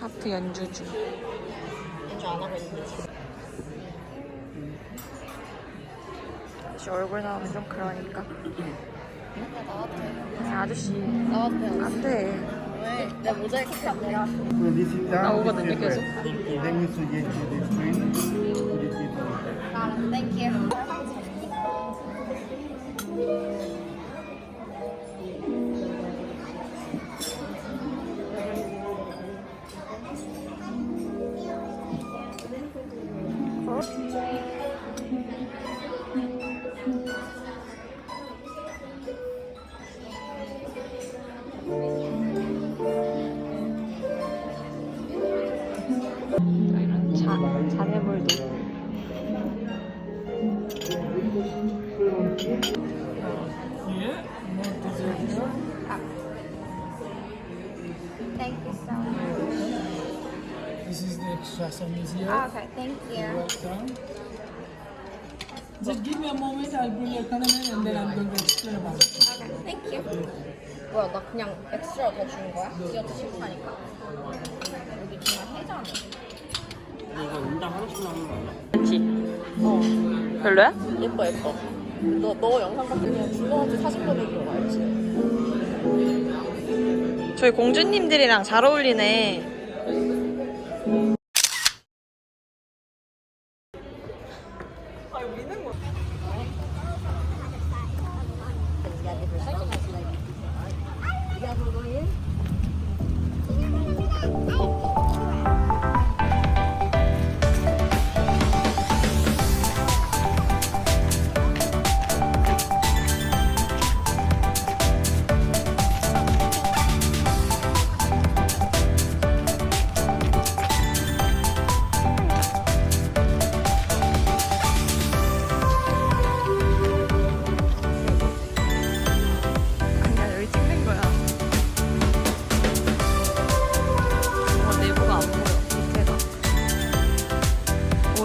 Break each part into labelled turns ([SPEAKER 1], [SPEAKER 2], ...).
[SPEAKER 1] 플루트 연주 중.
[SPEAKER 2] 연주 안 하고 있는데 지금.
[SPEAKER 1] 얼굴 나오면 좀 그러니까.
[SPEAKER 2] 나와도 돼.
[SPEAKER 1] 아저씨
[SPEAKER 2] 나와도 돼.
[SPEAKER 1] 안 돼.
[SPEAKER 2] 왜? 내 모자이크
[SPEAKER 3] down,
[SPEAKER 1] 나오거든요, 계속.
[SPEAKER 3] Then you
[SPEAKER 2] Thank you so much.
[SPEAKER 4] This is the extra here.
[SPEAKER 2] Okay, thank you.
[SPEAKER 4] Welcome. Just give me a moment, I'll bring your condiment and then I'm going to explain about it.
[SPEAKER 2] Okay, thank you. 뭐야, 나 그냥 엑스트라 더 준 거야? 이것도 싫다니까. 여기 정말 해잖아.
[SPEAKER 1] 그렇지. 별로야?
[SPEAKER 2] 예뻐, 예뻐. 너, 너 영상 같으면 준호한테 사진 보내기로 알지?
[SPEAKER 1] 저희 공주님들이랑 잘 어울리네.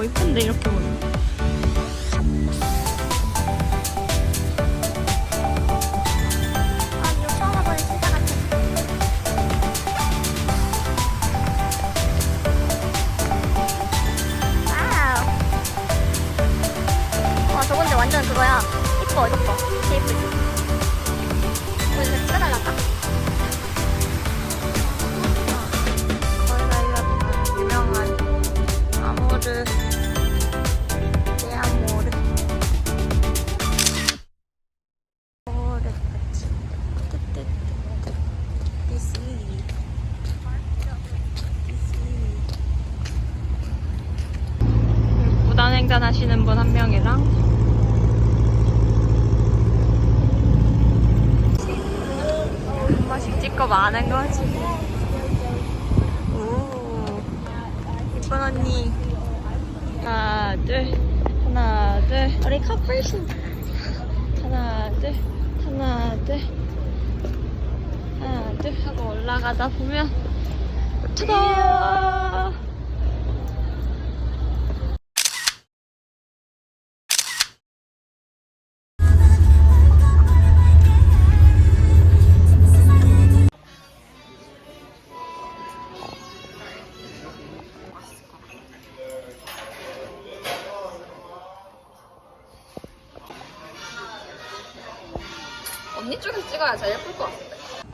[SPEAKER 1] 오, 이쁜데, 이렇게 보면.
[SPEAKER 2] 아, 저건데 완전 그거야. 이뻐.
[SPEAKER 1] 무단횡단 하시는 분 한 명이랑 한 번씩 찍고 마는 거지. 오, 이쁜 언니. 하나, 둘, 하나, 둘. 우리 커플신. 하나, 둘, 하나, 둘. 하나, 둘 하고 올라가다 보면 짜잔!
[SPEAKER 2] 언니 쪽에서 찍어야 제일 예쁠 것 같은데.